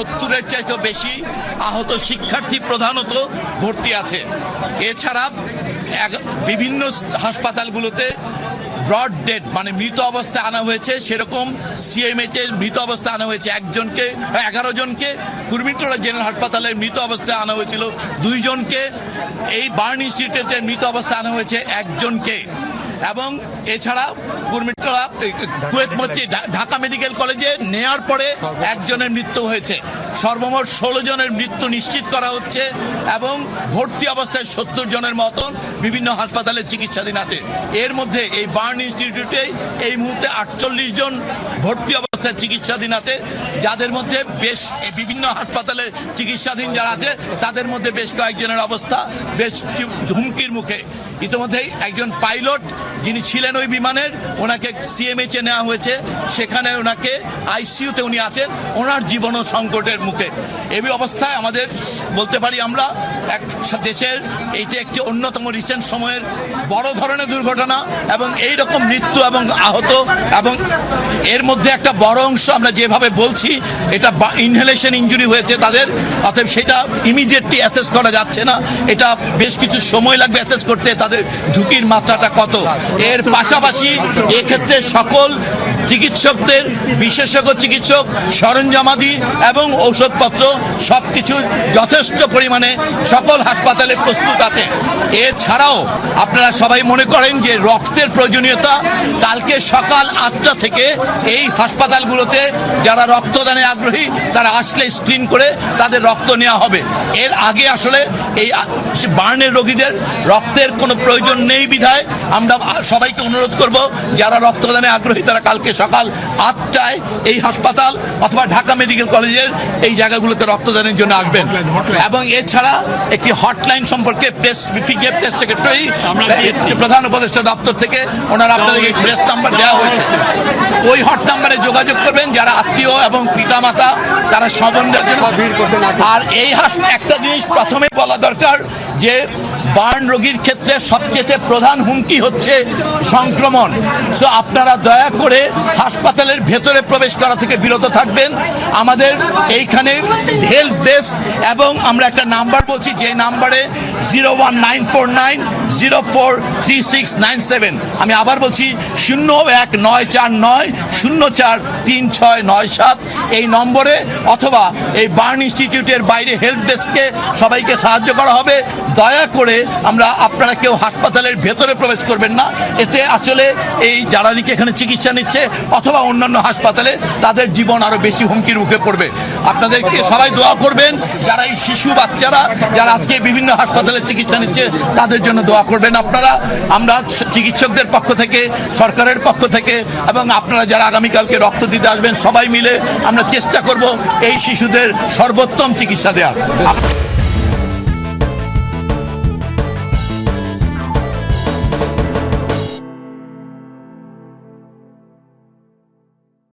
শতকরের চাইতে বেশি আহত শিক্ষার্থী প্রধানত ভর্তি আছে। এছাড়া বিভিন্ন হাসপাতালগুলোতে ব্রড ডেড মানে মৃত অবস্থায় আনা হয়েছে। সেরকম সিএমএইচ এর মৃত অবস্থায় আনা হয়েছে। একজনকে, এগারো জনকে কুর্মিটোলা জেনারেল হাসপাতালে মৃত অবস্থায় আনা হয়েছিল। দুইজনকে এই বার্ন ইনস্টিটিউটে মৃত অবস্থায় আনা হয়েছে। একজনকে। এবং এছাড়া কুর্মিটোলা কুয়েত মসজিদ ঢাকা মেডিকেল কলেজে নেয়ার পরে একজনের মৃত্যু হয়েছে। সর্বমোট ষোলো জনের মৃত্যু নিশ্চিত করা হচ্ছে এবং ভর্তি অবস্থায় সত্তর জনের মতন বিভিন্ন হাসপাতালে চিকিৎসাধীন আছে। এর মধ্যে এই বার্ন ইনস্টিটিউটে এই মুহূর্তে আটচল্লিশ জন ভর্তি অবস্থায় চিকিৎসাধীন আছে। যাদের মধ্যে বেশ বিভিন্ন হাসপাতালে চিকিৎসাধীন যারা আছে তাদের মধ্যে বেশ কয়েকজনের অবস্থা বেশ হুমকির মুখে। ইতিমধ্যেই একজন পাইলট যিনি ছিলেন ওই বিমানের, ওনাকে সিএমএইচ নেওয়া হয়েছে। সেখানে ওনাকে আইসিইউতে উনি আছেন। ওনার জীবনও সংকটের মুখে। এই অবস্থায় আমাদের বলতে পারি আমরা, এক দেশের এইটা একটি অন্যতম রিসেন্ট সময়ের বড় ধরনের দুর্ঘটনা এবং এই রকম মৃত্যু এবং আহত এবং এর মধ্যে একটা বড় অংশ আমরা যেভাবে বলছি, এটা ইনহেলেশন ইঞ্জুরি হয়েছে তাদের, অতএব সেটা ইমিডিয়েটলি অ্যাসেস করা যাচ্ছে না। এটা বেশ কিছু সময় লাগবে অ্যাসেস করতে, তাদের ঝুঁকির মাত্রাটা কত? এর পাশাপাশি এক্ষেত্রে সকল চিকিৎসকদের, বিশেষজ্ঞ চিকিৎসক, সরঞ্জামাদি এবং ঔষধপত্র সব কিছু যথেষ্ট পরিমাণে সকল হাসপাতালে প্রস্তুত আছে। এছাড়াও আপনারা সবাই মনে করেন যে রক্তের প্রয়োজনীয়তা কালকে সকাল আটটা থেকে এই হাসপাতালগুলোতে যারা রক্তদানে আগ্রহী, তারা আসলে স্ক্রিন করে তাদের রক্ত নেওয়া হবে। এর আগে আসলে এই বার্নের রোগীদের রক্তের কোনো প্রয়োজন নেই বিধায় আমরা সবাইকে অনুরোধ করব, যারা রক্তদানে আগ্রহী, তারা কালকে সকাল আটটায় এই হাসপাতাল অথবা ঢাকা মেডিকেল কলেজের এই জায়গাগুলোতে রক্তদানের জন্য আসবেন। এবং এছাড়া একটি হটলাইন সম্পর্কে প্রেস প্রেস সেক্রেটারি। প্রধান উপদেষ্টা দপ্তর থেকে ওনারা আপনাদেরকে প্রেস নাম্বার দেওয়া হয়েছে। ওই হট নাম্বারে যোগাযোগ করবেন যারা আত্মীয় এবং পিতামাতা তারা জন্য। আর এই হাস একটা জিনিস প্রথমে বলা দরকার যে বার্ন রোগীর ক্ষেত্রে সবচেয়ে প্রধান হুমকি হচ্ছে সংক্রমণ। সো আপনারা দয়া করে হাসপাতালের ভেতরে প্রবেশ করা থেকে বিরত থাকবেন। আমাদের এইখানে হেল্প ডেস্ক এবং আমরা একটা নাম্বার বলছি, যে নাম্বারে zero one nine four nine, zero four three six nine seven. আমি আবার বলছি, শূন্য এক নয় চার নয়, শূন্য চার তিন ছয় নয় সাত, এই নম্বরে অথবা এই বার্ন ইনস্টিটিউটের বাইরে হেল্প ডেস্ককে সবাইকে সাহায্য করা হবে। দয়া করে আমরা আপনারা কেউ হাসপাতালের ভেতরে প্রবেশ করবেন না। এতে আসলে এই যারা এখানে চিকিৎসা নিচ্ছে অথবা অন্যান্য হাসপাতালে তাদের জীবন আরও বেশি হুমকির মুখে পড়বে। আপনাদেরকে সবাই দোয়া করবেন, যারা এই শিশু বাচ্চারা, যারা আজকে বিভিন্ন হাসপাতালে চিকিৎসা নিচ্ছে, তাদের জন্য দোয়া করবেন আপনারা। আমরা চিকিৎসকদের পক্ষ থেকে, সরকারের পক্ষ থেকে এবং আপনারা যারা আগামীকালকে রক্ত দিতে আসবেন, সবাই মিলে আমরা চেষ্টা করব এই শিশুদের সর্বোত্তম চিকিৎসা দেওয়ার।